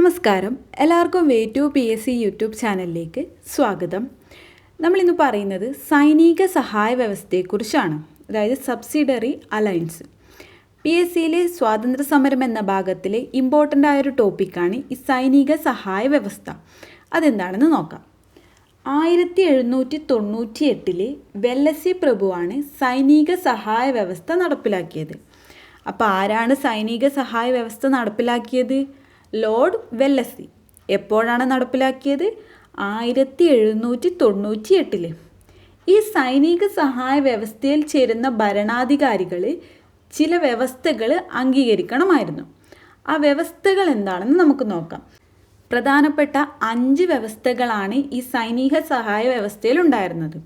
നമസ്കാരം. എല്ലാവർക്കും way to P S C YouTube ചാനലിലേക്ക് സ്വാഗതം. നമ്മളിന്ന് പറയുന്നത് സൈനിക സഹായ വ്യവസ്ഥയെക്കുറിച്ചാണ്. അതായത് സബ്സിഡറി അലയൻസ്. പി എസ് സിയിലെ സ്വാതന്ത്ര്യ സമരം എന്ന ഭാഗത്തിലെ ഇമ്പോർട്ടന്റ് ആയൊരു ടോപ്പിക്കാണ് ഈ സൈനിക സഹായ വ്യവസ്ഥ. അതെന്താണെന്ന് നോക്കാം. ആയിരത്തി എഴുന്നൂറ്റി തൊണ്ണൂറ്റി എട്ടിലെ വെല്ലസി പ്രഭുവാണ് സൈനിക സഹായ വ്യവസ്ഥ നടപ്പിലാക്കിയത്. അപ്പോൾ ആരാണ് സൈനിക സഹായ വ്യവസ്ഥ നടപ്പിലാക്കിയത്? Lord Wellesley. എപ്പോഴാണ് നടപ്പിലാക്കിയത്? ആയിരത്തി എഴുന്നൂറ്റി തൊണ്ണൂറ്റി എട്ടിൽ ഈ സൈനിക സഹായ വ്യവസ്ഥയിൽ ചേരുന്ന ഭരണാധികാരികൾ ചില വ്യവസ്ഥകൾ അംഗീകരിക്കണമായിരുന്നു. ആ വ്യവസ്ഥകൾ എന്താണെന്ന് നമുക്ക് നോക്കാം. പ്രധാനപ്പെട്ട അഞ്ച് വ്യവസ്ഥകളാണ് ഈ സൈനിക സഹായ വ്യവസ്ഥയിൽ ഉണ്ടായിരുന്നത്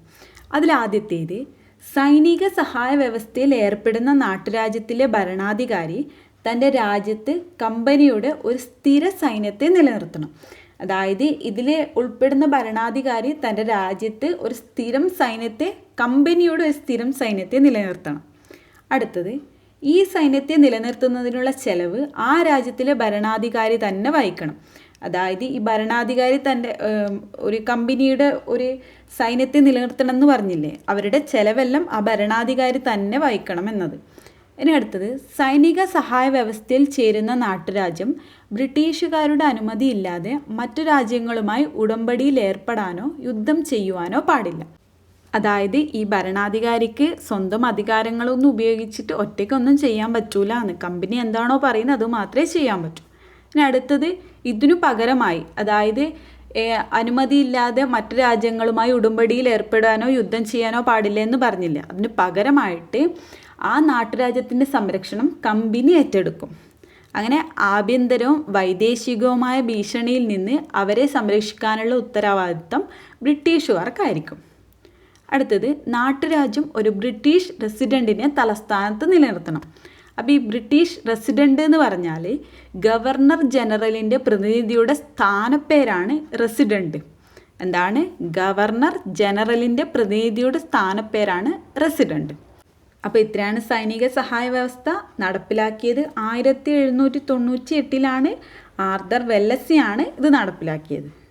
അതിലാദ്യത്തേത് സൈനിക സഹായ വ്യവസ്ഥയിൽ ഏർപ്പെടുന്ന നാട്ടുരാജ്യത്തിലെ ഭരണാധികാരി തന്റെ രാജ്യത്ത് കമ്പനിയുടെ ഒരു സ്ഥിര സൈന്യത്തെ നിലനിർത്തണം. അതായത് ഇതിൽ ഉൾപ്പെടുന്ന ഭരണാധികാരി തന്റെ രാജ്യത്ത് ഒരു സ്ഥിരം സൈന്യത്തെ കമ്പനിയുടെ ഒരു സ്ഥിരം സൈന്യത്തെ നിലനിർത്തണം. അടുത്തത് ഈ സൈന്യത്തെ നിലനിർത്തുന്നതിനുള്ള ചെലവ് ആ രാജ്യത്തിലെ ഭരണാധികാരി തന്നെ വഹിക്കണം. അതായത് ഈ ഭരണാധികാരി തന്റെ ഒരു കമ്പനിയുടെ ഒരു സൈന്യത്തെ നിലനിർത്തണം എന്ന് പറഞ്ഞില്ലേ? അവരുടെ ചെലവെല്ലാം ആ ഭരണാധികാരി തന്നെ വഹിക്കണം എന്നത്. ഇനി അടുത്തത് സൈനിക സഹായ വ്യവസ്ഥയിൽ ചേരുന്ന നാട്ടുരാജ്യം ബ്രിട്ടീഷുകാരുടെ അനുമതിയില്ലാതെ മറ്റു രാജ്യങ്ങളുമായി ഉടമ്പടിയിൽ ഏർപ്പെടാനോ യുദ്ധം ചെയ്യുവാനോ പാടില്ല. അതായത് ഈ ഭരണാധികാരിക്ക് സ്വന്തം അധികാരങ്ങളൊന്നും ഉപയോഗിച്ചിട്ട് ഒറ്റയ്ക്കൊന്നും ചെയ്യാൻ പറ്റൂല എന്ന്. കമ്പനി എന്താണോ പറയുന്നത് അത് മാത്രമേ ചെയ്യാൻ പറ്റൂ. ഇനി അടുത്തത് ഇതിനു പകരമായി അതായത് അനുമതിയില്ലാതെ മറ്റു രാജ്യങ്ങളുമായി ഉടമ്പടിയിൽ ഏർപ്പെടാനോ യുദ്ധം ചെയ്യാനോ പാടില്ല എന്ന് പറഞ്ഞില്ല. അതിന് പകരമായിട്ട് ആ നാട്ടുരാജ്യത്തിന്റെ സംരക്ഷണം കമ്പനി ഏറ്റെടുക്കും. അങ്ങനെ ആഭ്യന്തരവും വൈദേശികവുമായ ഭീഷണിയിൽ നിന്ന് അവരെ സംരക്ഷിക്കാനുള്ള ഉത്തരവാദിത്തം ബ്രിട്ടീഷുകാർക്കായിരിക്കും. അടുത്തത് നാട്ടുരാജ്യം ഒരു ബ്രിട്ടീഷ് റെസിഡന്റിനെ തലസ്ഥാനത്ത് നിലനിർത്തണം. അപ്പോൾ ഈ ബ്രിട്ടീഷ് റെസിഡന്റ് എന്ന് പറഞ്ഞാൽ ഗവർണർ ജനറലിന്റെ പ്രതിനിധിയുടെ സ്ഥാനപ്പേരാണ് റെസിഡന്റ് എന്താണ്? ഗവർണർ ജനറലിന്റെ പ്രതിനിധിയുടെ സ്ഥാനപ്പേരാണ് റെസിഡന്റ് അപ്പോൾ ഇത്രയാണ് സൈനിക സഹായ വ്യവസ്ഥ നടപ്പിലാക്കിയത്. ആയിരത്തി എഴുന്നൂറ്റി തൊണ്ണൂറ്റി എട്ടിലാണ് ആർദർ വെല്ലസിയാണ് ഇത് നടപ്പിലാക്കിയത്.